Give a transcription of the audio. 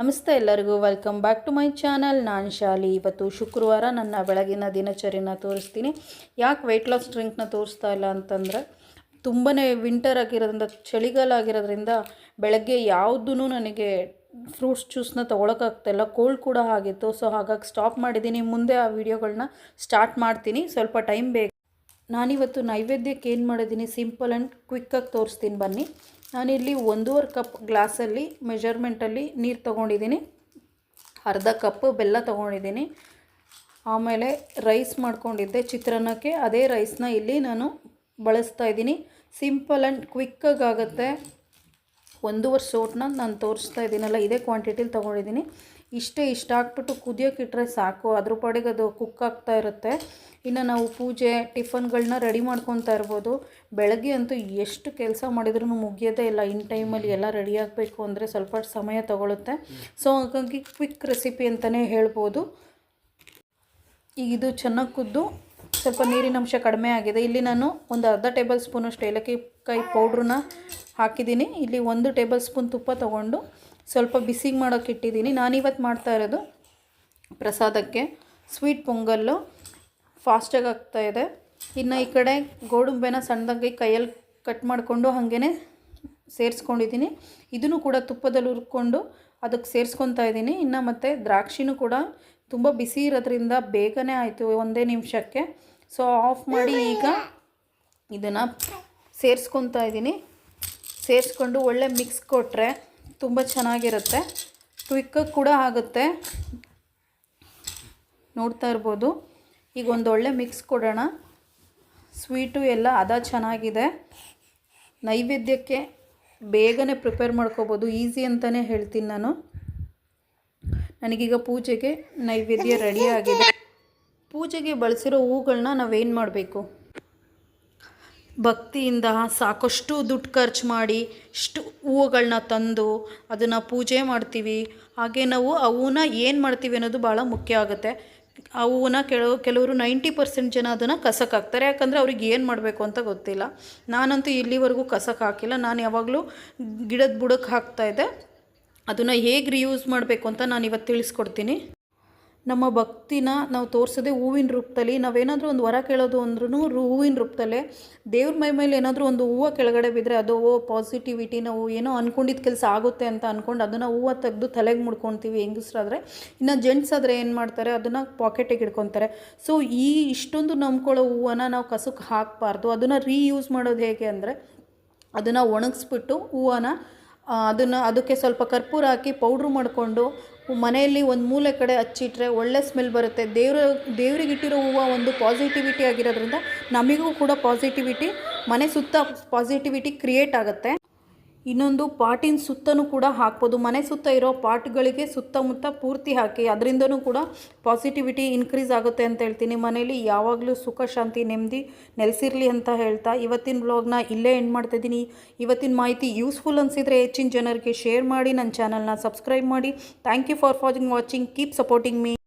ನಮಸ್ತೆ ಎಲ್ಲರಿಗೂ. Welcome back to my channel ನಾನು ಶಾಲಿ. ಇವತ್ತು ಶುಕ್ರವಾರ ನನ್ನ ಬೆಳಗಿನ ದಿನಚರಿನ ತೋರಿಸ್ತೀನಿ. ಯಾಕೆ ವೆಯ್ಟ್ ಲಾಸ್ ಡ್ರಿಂಕ್ನ ತೋರಿಸ್ತಾ ಇಲ್ಲ ಅಂತಂದರೆ ತುಂಬಾ ವಿಂಟರ್ ಆಗಿರೋದ್ರಿಂದ, ಚಳಿಗಾಲ ಆಗಿರೋದ್ರಿಂದ ಬೆಳಗ್ಗೆ ಯಾವುದೂ ನನಗೆ ಫ್ರೂಟ್ಸ್ ಜ್ಯೂಸ್ನ ತೊಗೊಳಕ್ಕಾಗ್ತಾಯಿಲ್ಲ ಕೋಲ್ಡ್ ಕೂಡ ಆಗಿತ್ತು. ಸೊ ಹಾಗಾಗಿ ಸ್ಟಾಪ್ ಮಾಡಿದ್ದೀನಿ. ಮುಂದೆ ಆ ವಿಡಿಯೋಗಳನ್ನ ಸ್ಟಾರ್ಟ್ ಮಾಡ್ತೀನಿ. ಸ್ವಲ್ಪ ಟೈಮ್ ಬೇಕು ನಾನಿವತ್ತು ನೈವೇದ್ಯಕ್ಕೆ ಏನು ಮಾಡಿದ್ದೀನಿ? ಸಿಂಪಲ್ ಆ್ಯಂಡ್ ಕ್ವಿಕ್ಕಾಗಿ ತೋರಿಸ್ತೀನಿ. ಬನ್ನಿ. ನಾನಿಲ್ಲಿ ಒಂದೂವರೆ ಕಪ್ ಗ್ಲಾಸಲ್ಲಿ ಮೆಜರ್ಮೆಂಟಲ್ಲಿ ನೀರು ತೊಗೊಂಡಿದ್ದೀನಿ. ಅರ್ಧ ಕಪ್ ಬೆಲ್ಲ ತೊಗೊಂಡಿದ್ದೀನಿ. ಆಮೇಲೆ ರೈಸ್ ಮಾಡ್ಕೊಂಡಿದ್ದೆ ಚಿತ್ರಾನ್ನಕ್ಕೆ. ಅದೇ ರೈಸ್ನ ಇಲ್ಲಿ ನಾನು ಬಳಸ್ತಾ ಇದ್ದೀನಿ. ಸಿಂಪಲ್ ಆ್ಯಂಡ್ ಕ್ವಿಕ್ಕಾಗಿ ಆಗುತ್ತೆ. ಒಂದೂವರೆ ಸೋಟ್ನ ನಾನು ತೋರಿಸ್ತಾ ಇದ್ದೀನಲ್ಲ, ಇದೇ ಕ್ವಾಂಟಿಟಿಲಿ ತೊಗೊಂಡಿದ್ದೀನಿ. ಇಷ್ಟೇ ಇಷ್ಟ ಹಾಕ್ಬಿಟ್ಟು ಕುದಿಯೋಕೆ ಸಾಕು. ಅದ್ರ ಪಾಡಿಗೆ ಅದು ಕುಕ್ ಆಗ್ತಾ ಇರುತ್ತೆ. ಇನ್ನು ನಾವು ಪೂಜೆ ಟಿಫನ್ಗಳನ್ನ ರೆಡಿ ಮಾಡ್ಕೊತಾ ಇರ್ಬೋದು. ಬೆಳಗ್ಗೆ ಅಂತೂ ಎಷ್ಟು ಕೆಲಸ ಮಾಡಿದ್ರೂ ಮುಗಿಯೋದೇ ಇಲ್ಲ. ಇನ್ ಟೈಮಲ್ಲಿ ಎಲ್ಲ ರೆಡಿ ಆಗಬೇಕು ಅಂದರೆ ಸ್ವಲ್ಪ ಸಮಯ ತಗೊಳುತ್ತೆ. ಸೊ ಹಾಗಾಗಿ ಕ್ವಿಕ್ ರೆಸಿಪಿ ಅಂತಲೇ ಹೇಳ್ಬೋದು. ಈಗ ಇದು ಚೆನ್ನಾಗಿ ಕುದ್ದು ಸ್ವಲ್ಪ ನೀರಿನ ಅಂಶ ಕಡಿಮೆ ಆಗಿದೆ. ಇಲ್ಲಿ ನಾನು ಒಂದು ಅರ್ಧ ಟೇಬಲ್ ಸ್ಪೂನಷ್ಟು ಏಲಕ್ಕಿ ಕಾಯಿ ಪೌಡ್ರನ್ನ ಹಾಕಿದ್ದೀನಿ. ಇಲ್ಲಿ ಒಂದು ಟೇಬಲ್ ಸ್ಪೂನ್ ತುಪ್ಪ ತೊಗೊಂಡು ಸ್ವಲ್ಪ ಬಿಸಿಗೆ ಮಾಡೋಕೆ ಇಟ್ಟಿದ್ದೀನಿ. ನಾನಿವತ್ತು ಮಾಡ್ತಾ ಇರೋದು ಪ್ರಸಾದಕ್ಕೆ ಸ್ವೀಟ್ ಪೊಂಗಲ್ಲು. ಫಾಸ್ಟಾಗಿ ಆಗ್ತಾಯಿದೆ ಇನ್ನು ಈ ಕಡೆ ಗೋಡುಂಬೆನ ಸಣ್ಣದಾಗಿ ಕೈಯಲ್ಲಿ ಕಟ್ ಮಾಡಿಕೊಂಡು ಹಾಗೇ ಸೇರಿಸ್ಕೊಂಡಿದ್ದೀನಿ. ಇದನ್ನು ಕೂಡ ತುಪ್ಪದಲ್ಲಿ ಹುರ್ಕೊಂಡು ಅದಕ್ಕೆ ಸೇರಿಸ್ಕೊತಾ ಇದ್ದೀನಿ. ಇನ್ನು ಮತ್ತು ದ್ರಾಕ್ಷಿನೂ ಕೂಡ ತುಂಬ ಬಿಸಿ ಇರೋದ್ರಿಂದ ಬೇಗನೆ ಆಯಿತು ಒಂದೇ ನಿಮಿಷಕ್ಕೆ. ಸೊ ಆಫ್ ಮಾಡಿ ಈಗ ಇದನ್ನು ಸೇರಿಸ್ಕೊತಾ ಇದ್ದೀನಿ. ಸೇರಿಸ್ಕೊಂಡು ಒಳ್ಳೆ ಮಿಕ್ಸ್ ಕೊಟ್ಟರೆ ತುಂಬ ಚೆನ್ನಾಗಿರುತ್ತೆ. ಕ್ವಿಕ್ಕಾಗಿ ಕೂಡ ಆಗುತ್ತೆ. ನೋಡ್ತಾ ಇರ್ಬೋದು. ಈಗ ಒಂದು ಒಳ್ಳೆ ಮಿಕ್ಸ್ ಕೊಡೋಣ. ಸ್ವೀಟು ಎಲ್ಲ ಅದ ಚೆನ್ನಾಗಿದೆ. ನೈವೇದ್ಯಕ್ಕೆ ಬೇಗನೆ ಪ್ರಿಪೇರ್ ಮಾಡ್ಕೋಬೋದು. ಈಸಿ ಅಂತಲೇ ಹೇಳ್ತೀನಿ ನಾನು. ನನಗೀಗ ಪೂಜೆಗೆ ನೈವೇದ್ಯ ರೆಡಿ ಆಗಿದೆ. ಪೂಜೆಗೆ ಬಳಸಿರೋ ಹೂಗಳನ್ನ ನಾವೇನು ಮಾಡಬೇಕು? ಭಕ್ತಿಯಿಂದ ಸಾಕಷ್ಟು ದುಡ್ಡು ಖರ್ಚು ಮಾಡಿ ಇಷ್ಟು ಹೂವುಗಳನ್ನ ತಂದು ಅದನ್ನು ಪೂಜೆ ಮಾಡ್ತೀವಿ. ಹಾಗೆ ನಾವು ಆ ಹೂವನ್ನ ಏನು ಮಾಡ್ತೀವಿ ಅನ್ನೋದು ಭಾಳ ಮುಖ್ಯ ಆಗುತ್ತೆ. ಆ ಹೂವನ್ನ ಕೆಲವು ಕೆಲವರು ನೈಂಟಿ ಪರ್ಸೆಂಟ್ ಜನ ಅದನ್ನು ಕಸಕ್ಕೆ ಹಾಕ್ತಾರೆ ಯಾಕಂದರೆ ಅವ್ರಿಗೆ ಏನು ಮಾಡಬೇಕು ಅಂತ ಗೊತ್ತಿಲ್ಲ. ನಾನಂತೂ ಇಲ್ಲಿವರೆಗೂ ಕಸಕ್ಕೆ ಹಾಕಿಲ್ಲ. ನಾನು ಯಾವಾಗಲೂ ಗಿಡದ ಬುಡಕ್ಕೆ ಹಾಕ್ತಾಯಿದ್ದೆ ಅದನ್ನು ಹೇಗೆ ರಿಯೂಸ್ ಮಾಡಬೇಕು ಅಂತ ನಾನು ಇವತ್ತು ತಿಳಿಸ್ಕೊಡ್ತೀನಿ. ನಮ್ಮ ಭಕ್ತಿನ ನಾವು ತೋರಿಸೋದೇ ಹೂವಿನ ರೂಪದಲ್ಲಿ. ನಾವೇನಾದರೂ ಒಂದು ವರ ಕೇಳೋದು ಅಂದ್ರೂ ಹೂವಿನ ರೂಪದಲ್ಲೇ ದೇವ್ರ ಮೈ ಮೇಲೆ ಏನಾದರೂ ಒಂದು ಹೂವು ಕೆಳಗಡೆ ಬಿದ್ದರೆ ಅದು ಓ ಪಾಸಿಟಿವಿಟಿ ನಾವು ಏನೋ ಅಂದ್ಕೊಂಡಿದ್ದ ಕೆಲಸ ಆಗುತ್ತೆ ಅಂತ ಅಂದ್ಕೊಂಡು ಅದನ್ನು ಹೂವು ತೆಗೆದು ತಲೆಗೆ ಮುಡ್ಕೊತೀವಿ ಹೆಂಗಸ್ರಾದರೆ. ಇನ್ನು ಜೆಂಟ್ಸ್ ಆದರೆ ಏನು ಮಾಡ್ತಾರೆ? ಅದನ್ನು ಪಾಕೆಟಿಗೆ ಇಡ್ಕೊತಾರೆ ಸೊ ಈ ಇಷ್ಟೊಂದು ನಂಬ್ಕೊಳ್ಳೋ ಹೂವನ್ನು ನಾವು ಕಸಕ್ಕೆ ಹಾಕಬಾರ್ದು. ಅದನ್ನು ರೀಯೂಸ್ ಮಾಡೋದು ಹೇಗೆ ಅಂದರೆ ಅದನ್ನು ಒಣಗಿಸ್ಬಿಟ್ಟು ಹೂವನ್ನು ಅದನ್ನು ಅದಕ್ಕೆ ಸ್ವಲ್ಪ ಕರ್ಪೂರ ಹಾಕಿ ಪೌಡ್ರ್ ಮಾಡಿಕೊಂಡು ಮನೆಯಲ್ಲಿ ಒಂದು ಮೂಲೆ ಕಡೆ ಹಚ್ಚಿಟ್ರೆ ಒಳ್ಳೆ ಸ್ಮೆಲ್ ಬರುತ್ತೆ. ದೇವ್ರ, ದೇವ್ರಿಗೆ ಇಟ್ಟಿರೋ ಹೂವು ಒಂದು ಪಾಸಿಟಿವಿಟಿ ಆಗಿರೋದ್ರಿಂದ ನಮಗೂ ಕೂಡ ಪಾಸಿಟಿವಿಟಿ ಮನೆ ಸುತ್ತ ಪಾಸಿಟಿವಿಟಿ ಕ್ರಿಯೇಟ್ ಆಗುತ್ತೆ. ಇನ್ನೊಂದು ಪಾಟಿನ ಸುತ್ತನೂ ಕೂಡ ಹಾಕ್ಬೋದು. ಮನೆ ಸುತ್ತ ಇರೋ ಪಾಟ್ಗಳಿಗೆ ಸುತ್ತಮುತ್ತ ಪೂರ್ತಿ ಹಾಕಿ, ಅದರಿಂದನೂ ಕೂಡ ಪಾಸಿಟಿವಿಟಿ ಇನ್ಕ್ರೀಸ್ ಆಗುತ್ತೆ ಅಂತ ಹೇಳ್ತೀನಿ. ಮನೇಲಿ ಯಾವಾಗಲೂ ಸುಖ, ಶಾಂತಿ, ನೆಮ್ಮದಿ ನೆಲೆಸಿರಲಿ ಅಂತ ಹೇಳ್ತಾ ಇವತ್ತಿನ ಬ್ಲಾಗ್ನ ಇಲ್ಲೇ ಎಂಡ್ ಮಾಡ್ತಾಯಿದ್ದೀನಿ ಇವತ್ತಿನ ಮಾಹಿತಿ ಯೂಸ್ಫುಲ್ ಅನಿಸಿದರೆ ಹೆಚ್ಚಿನ ಜನರಿಗೆ ಶೇರ್ ಮಾಡಿ, ನನ್ನ ಚಾನಲ್ನ ಸಬ್ಸ್ಕ್ರೈಬ್ ಮಾಡಿ. Thank you for watching watching keep supporting me